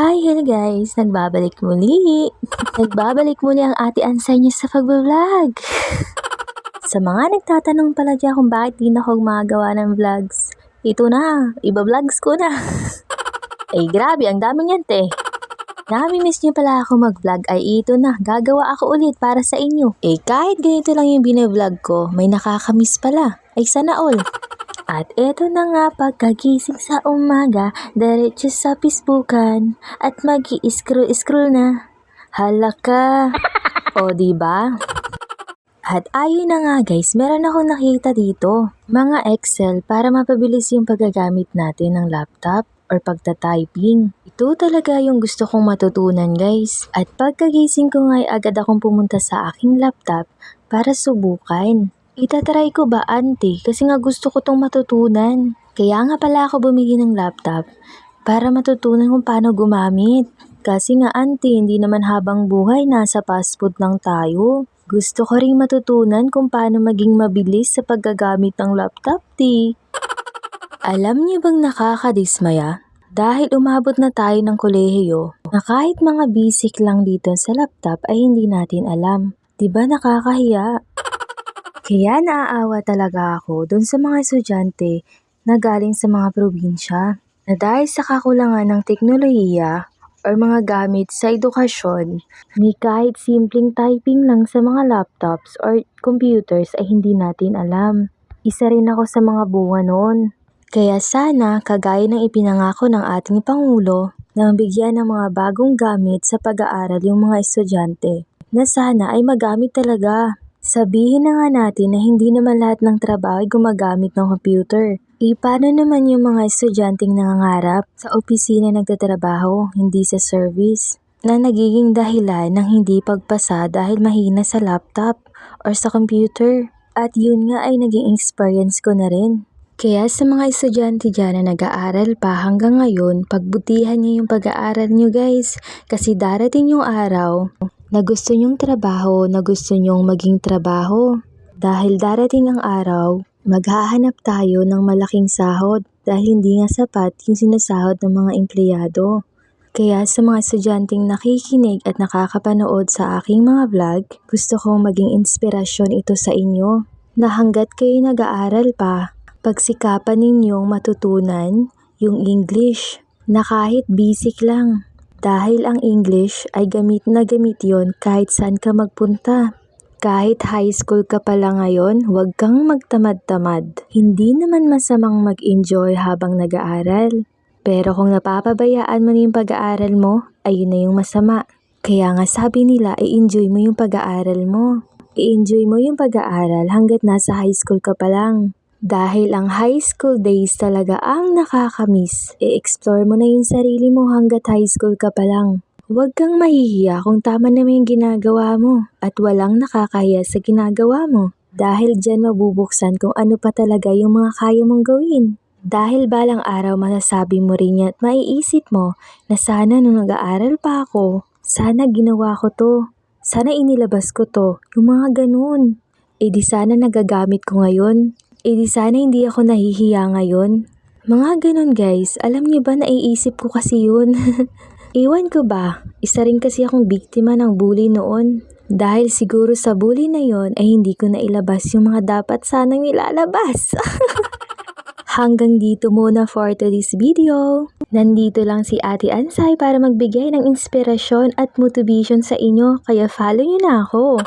Hi, hello guys! Nagbabalik muli! Nagbabalik muli ang ate Ansay niyo sa pagbablog! sa mga nagtatanong pala dyan kung bakit di na ako gumagawa ng vlogs, ito na, iba-vlogs ko na! Ay grabe, ang dami niyan te! Nami-miss niyo pala ako mag-vlog ay ito na, gagawa ako ulit para sa inyo. Eh kahit ganito lang yung bine-vlog ko, may nakakamiss pala. Ay sana all! At eto na nga pagkagising sa umaga, diretso sa Facebookan at mag scroll scroll na. Halaka! o di ba? At ayun na nga guys, meron akong nakita dito. Mga Excel para mapabilis yung paggagamit natin ng laptop or pagta-typing. Ito talaga yung gusto kong matutunan guys. At pagkagising ko nga ay agad akong pumunta sa aking laptop para subukan. Itatry ko ba, auntie? Kasi nga gusto ko tong matutunan. Kaya nga pala ako bumili ng laptop para matutunan kung paano gumamit. Kasi nga, auntie, hindi naman habang buhay nasa fast food lang tayo. Gusto ko ring matutunan kung paano maging mabilis sa paggagamit ng laptop, ti. Alam niyo bang nakakadismaya? Dahil umabot na tayo ng kolehiyo, na kahit mga basic lang dito sa laptop ay hindi natin alam. 'Di ba nakakahiya? Kaya naaawa talaga ako dun sa mga estudyante na galing sa mga probinsya na dahil sa kakulangan ng teknolohiya or mga gamit sa edukasyon, ni kahit simpleng typing lang sa mga laptops or computers ay hindi natin alam. Isa rin ako sa mga bunga noon. Kaya sana, kagaya ng ipinangako ng ating Pangulo, na mabigyan ng mga bagong gamit sa pag-aaral yung mga estudyante, na sana ay magamit talaga. Sabihin na nga natin na hindi naman lahat ng trabaho ay gumagamit ng computer. E paano naman yung mga estudyanteng nangangarap sa opisina nagtatrabaho, hindi sa service? Na nagiging dahilan ng hindi pagpasa dahil mahina sa laptop or sa computer. At yun nga ay naging experience ko na rin. Kaya sa mga estudyante dyan na nag-aaral pa hanggang ngayon, pagbutihan niyo yung pag-aaral niyo guys. Kasi darating yung araw na gusto nyong trabaho na gusto nyong maging trabaho. Dahil darating ang araw, maghahanap tayo ng malaking sahod dahil hindi nga sapat yung sinasahod ng mga empleyado. Kaya sa mga estudyanteng nakikinig at nakakapanood sa aking mga vlog, gusto kong maging inspirasyon ito sa inyo na hanggat kayo nag-aaral pa, pagsikapan ninyong matutunan yung English na kahit basic lang. Dahil ang English ay gamit na gamit yon kahit saan ka magpunta. Kahit high school ka pala ngayon, huwag kang magtamad-tamad. Hindi naman masamang mag-enjoy habang nag-aaral. Pero kung napapabayaan mo na yung pag-aaral mo, ayun na yung masama. Kaya nga sabi nila, i-enjoy mo yung pag-aaral mo. I-enjoy mo yung pag-aaral hanggat nasa high school ka pa lang. Dahil ang high school days talaga ang nakakamiss. I-explore mo na yung sarili mo hanggat high school ka pa lang. Huwag kang mahihiya kung tama naman yung ginagawa mo at walang nakakahiya sa ginagawa mo. Dahil dyan mabubuksan kung ano pa talaga yung mga kaya mong gawin. Dahil balang araw masasabi mo rin yan at maiisip mo na sana nung nag-aaral pa ako, sana ginawa ko to, sana inilabas ko to, yung mga ganun. E di sana nagagamit ko ngayon, e di sana hindi ako nahihiya ngayon. Mga ganun guys, alam niyo ba naiisip ko kasi yun. Iwan ko ba, isa rin kasi akong biktima ng bully noon. Dahil siguro sa bully na yon ay hindi ko nailabas yung mga dapat sanang ilalabas. Hanggang dito muna for today's video. Nandito lang si Ate Ansay para magbigay ng inspirasyon at motivation sa inyo kaya follow nyo na ako.